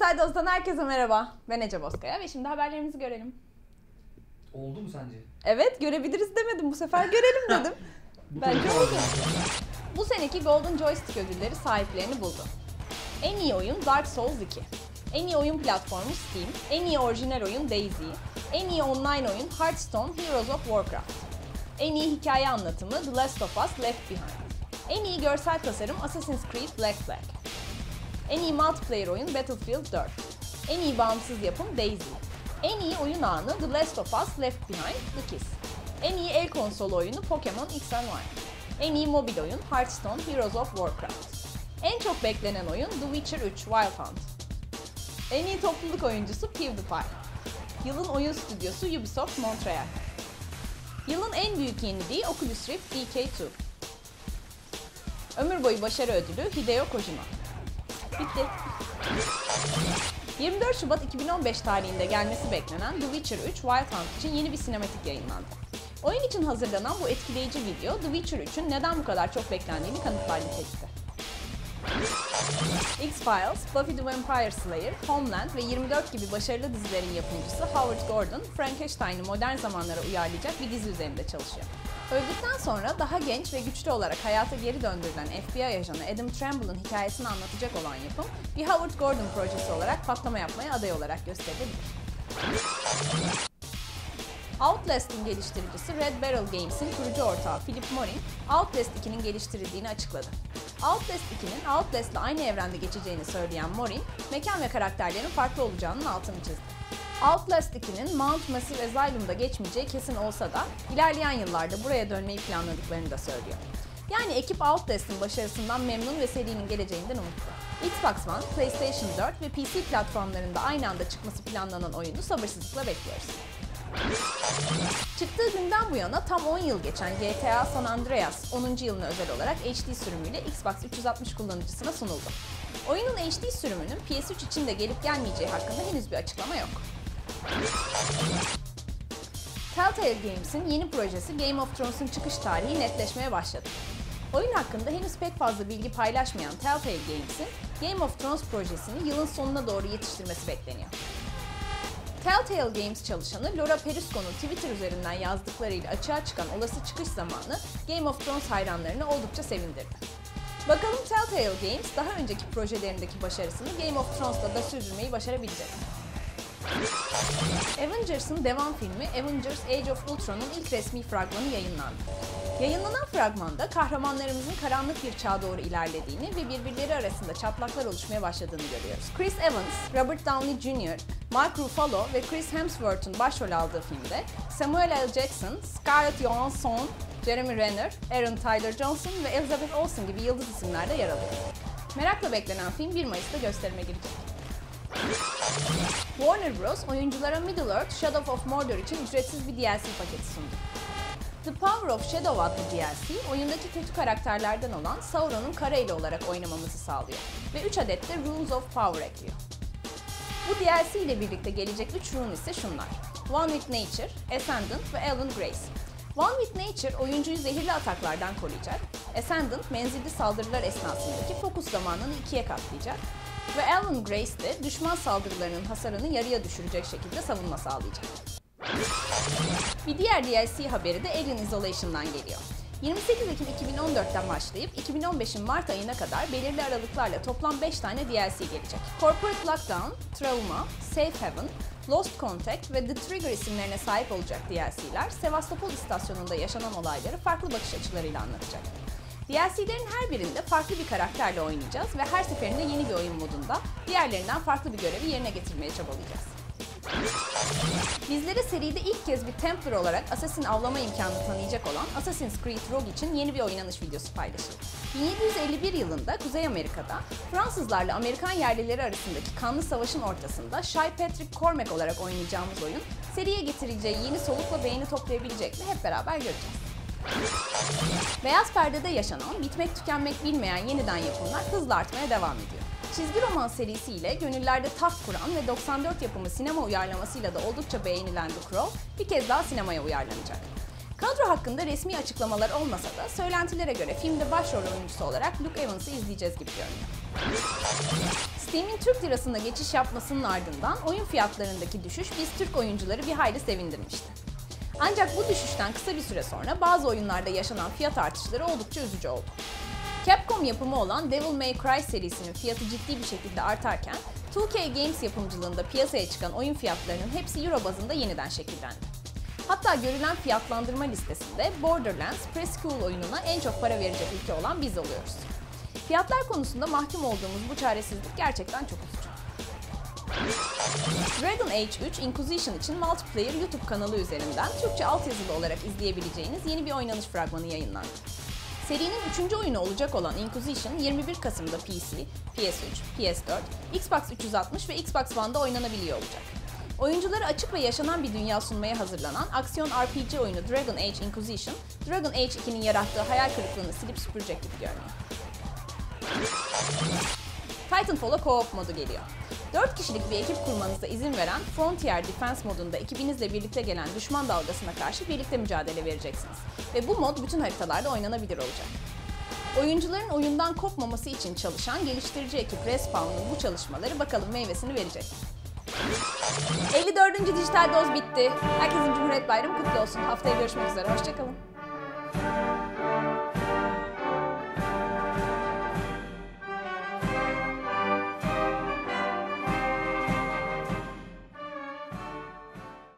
Dijital Doz'dan herkese merhaba. Ben Ece Bozkaya ve şimdi haberlerimizi görelim. Oldu mu sence? Evet görebiliriz demedim bu sefer görelim dedim. Bence oldu. Bu seneki Golden Joystick ödülleri sahiplerini buldu. En iyi oyun Dark Souls 2. En iyi oyun platformu Steam. En iyi orijinal oyun Daisy. En iyi online oyun Hearthstone Heroes of Warcraft. En iyi hikaye anlatımı The Last of Us Left Behind. En iyi görsel tasarım Assassin's Creed Black Flag. En iyi multiplayer oyun Battlefield 4. En iyi bağımsız yapım Daisy. En iyi oyun anı The Last of Us Left Behind The Kiss. En iyi el konsolu oyunu Pokemon X and Y. En iyi mobil oyun Hearthstone Heroes of Warcraft. En çok beklenen oyun The Witcher 3 Wild Hunt. En iyi topluluk oyuncusu PewDiePie. Yılın oyun stüdyosu Ubisoft Montreal. Yılın en büyük yeniliği Oculus Rift DK2. Ömür boyu başarı ödülü Hideo Kojima. Bitti. 24 Şubat 2015 tarihinde gelmesi beklenen The Witcher 3 Wild Hunt için yeni bir sinematik yayınlandı. Oyun için hazırlanan bu etkileyici video The Witcher 3'ün neden bu kadar çok beklendiğini kanıtlar nitelikte. X-Files, Buffy the Vampire Slayer, Homeland ve 24 gibi başarılı dizilerin yapımcısı Howard Gordon, Frankenstein'ı modern zamanlara uyarlayacak bir dizi üzerinde çalışıyor. Öldükten sonra daha genç ve güçlü olarak hayata geri döndürülen FBI ajanı Adam Tramble'ın hikayesini anlatacak olan yapım, bir Howard Gordon projesi olarak patlama yapmaya aday olarak gösterilebilir. Outlast'ın geliştiricisi Red Barrel Games'in kurucu ortağı Philip Morin, Outlast 2'nin geliştirildiğini açıkladı. Outlast 2'nin Outlast'la aynı evrende geçeceğini söyleyen Morin, mekan ve karakterlerin farklı olacağının altını çizdi. Outlast 2'nin Mount Massive Asylum'da geçmeyeceği kesin olsa da ilerleyen yıllarda buraya dönmeyi planladıklarını da söylüyor. Yani ekip Outlast'ın başarısından memnun ve serinin geleceğinden umutlu. Xbox One, PlayStation 4 ve PC platformlarında aynı anda çıkması planlanan oyunu sabırsızlıkla bekliyoruz. Çıktığı günden bu yana tam 10 yıl geçen GTA San Andreas 10. yılına özel olarak HD sürümüyle Xbox 360 kullanıcısına sunuldu. Oyunun HD sürümünün PS3 için de gelip gelmeyeceği hakkında henüz bir açıklama yok. Telltale Games'in yeni projesi Game of Thrones'un çıkış tarihi netleşmeye başladı. Oyun hakkında henüz pek fazla bilgi paylaşmayan Telltale Games'in Game of Thrones projesini yılın sonuna doğru yetiştirmesi bekleniyor. Telltale Games çalışanı Laura Perisco'nun Twitter üzerinden yazdıklarıyla açığa çıkan olası çıkış zamanı Game of Thrones hayranlarını oldukça sevindirdi. Bakalım Telltale Games daha önceki projelerindeki başarısını Game of Thrones'ta da sürdürmeyi başarabilecek mi? Avengers'ın devam filmi Avengers Age of Ultron'un ilk resmi fragmanı yayınlandı. Yayınlanan fragmanda kahramanlarımızın karanlık bir çağa doğru ilerlediğini ve birbirleri arasında çatlaklar oluşmaya başladığını görüyoruz. Chris Evans, Robert Downey Jr., Mark Ruffalo ve Chris Hemsworth'un başrol aldığı filmde Samuel L. Jackson, Scarlett Johansson, Jeremy Renner, Aaron Tyler Johnson ve Elizabeth Olsen gibi yıldız isimler de yer alıyor. Merakla beklenen film 1 Mayıs'ta gösterime girecek. Warner Bros. oyunculara Middle-earth Shadow of Mordor için ücretsiz bir DLC paketi sundu. The Power of Shadow adlı DLC, oyundaki kötü karakterlerden olan Sauron'un Kareyle olarak oynamamızı sağlıyor ve 3 adet de Runes of Power ekliyor. Bu DLC ile birlikte gelecek 3 rune ise şunlar. One with Nature, Ascendant ve Elven Grace. One with Nature oyuncuyu zehirli ataklardan koruyacak, Ascendant menzilli saldırılar esnasındaki fokus zamanını ikiye katlayacak ve Elven Grace de düşman saldırılarının hasarını yarıya düşürecek şekilde savunma sağlayacak. Bir diğer DLC haberi de Alien Isolation'dan geliyor. 28 Ekim 2014'ten başlayıp 2015'in Mart ayına kadar belirli aralıklarla toplam 5 tane DLC gelecek. Corporate Lockdown, Trauma, Safe Haven, Lost Contact ve The Trigger isimlerine sahip olacak DLC'ler Sevastopol istasyonunda yaşanan olayları farklı bakış açılarıyla anlatacak. DLC'lerin her birinde farklı bir karakterle oynayacağız ve her seferinde yeni bir oyun modunda diğerlerinden farklı bir görevi yerine getirmeye çabalayacağız. Bizlere seride ilk kez bir Templar olarak Assassin avlama imkanı tanıyacak olan Assassin's Creed Rogue için yeni bir oynanış videosu paylaşıldı. 1751 yılında Kuzey Amerika'da Fransızlarla Amerikan yerlileri arasındaki kanlı savaşın ortasında Shy Patrick Cormac olarak oynayacağımız oyun seriye getireceği yeni solukla beğeni toplayabilecek mi hep beraber göreceğiz. Beyaz perdede yaşanan, bitmek tükenmek bilmeyen yeniden yapımlar hızla artmaya devam ediyor. Çizgi roman serisiyle gönüllerde taht kuran ve 94 yapımı sinema uyarlamasıyla da oldukça beğenilen The Crow bir kez daha sinemaya uyarlanacak. Kadro hakkında resmi açıklamalar olmasa da söylentilere göre filmde başrol oyuncusu olarak Luke Evans'ı izleyeceğiz gibi görünüyor. Steam'in Türk lirasında geçiş yapmasının ardından oyun fiyatlarındaki düşüş biz Türk oyuncuları bir hayli sevindirmişti. Ancak bu düşüşten kısa bir süre sonra bazı oyunlarda yaşanan fiyat artışları oldukça üzücü oldu. Capcom yapımı olan Devil May Cry serisinin fiyatı ciddi bir şekilde artarken 2K Games yapımcılığında piyasaya çıkan oyun fiyatlarının hepsi euro bazında yeniden şekillendi. Hatta görülen fiyatlandırma listesinde Borderlands Preschool oyununa en çok para verecek ülke olan biz oluyoruz. Fiyatlar konusunda mahkum olduğumuz bu çaresizlik gerçekten çok üzücü. Dragon Age 3 Inquisition için multiplayer YouTube kanalı üzerinden Türkçe altyazılı olarak izleyebileceğiniz yeni bir oynanış fragmanı yayınlandı. Serinin 3. oyunu olacak olan Inquisition 21 Kasım'da PC, PS3, PS4, Xbox 360 ve Xbox One'da oynanabiliyor olacak. Oyunculara açık ve yaşanan bir dünya sunmaya hazırlanan aksiyon RPG oyunu Dragon Age Inquisition, Dragon Age 2'nin yarattığı hayal kırıklığını silip süpürecek gibi görünüyor. Titanfall'a co-op modu geliyor. 4 kişilik bir ekip kurmanıza izin veren Frontier Defense modunda ekibinizle birlikte gelen düşman dalgasına karşı birlikte mücadele vereceksiniz. Ve bu mod bütün haritalarda oynanabilir olacak. Oyuncuların oyundan kopmaması için çalışan geliştirici ekip Respawn'un bu çalışmaları bakalım meyvesini verecek. 54. Dijital Doz bitti. Herkesin Cumhuriyet Bayramı kutlu olsun. Haftaya görüşmek üzere. Hoşçakalın.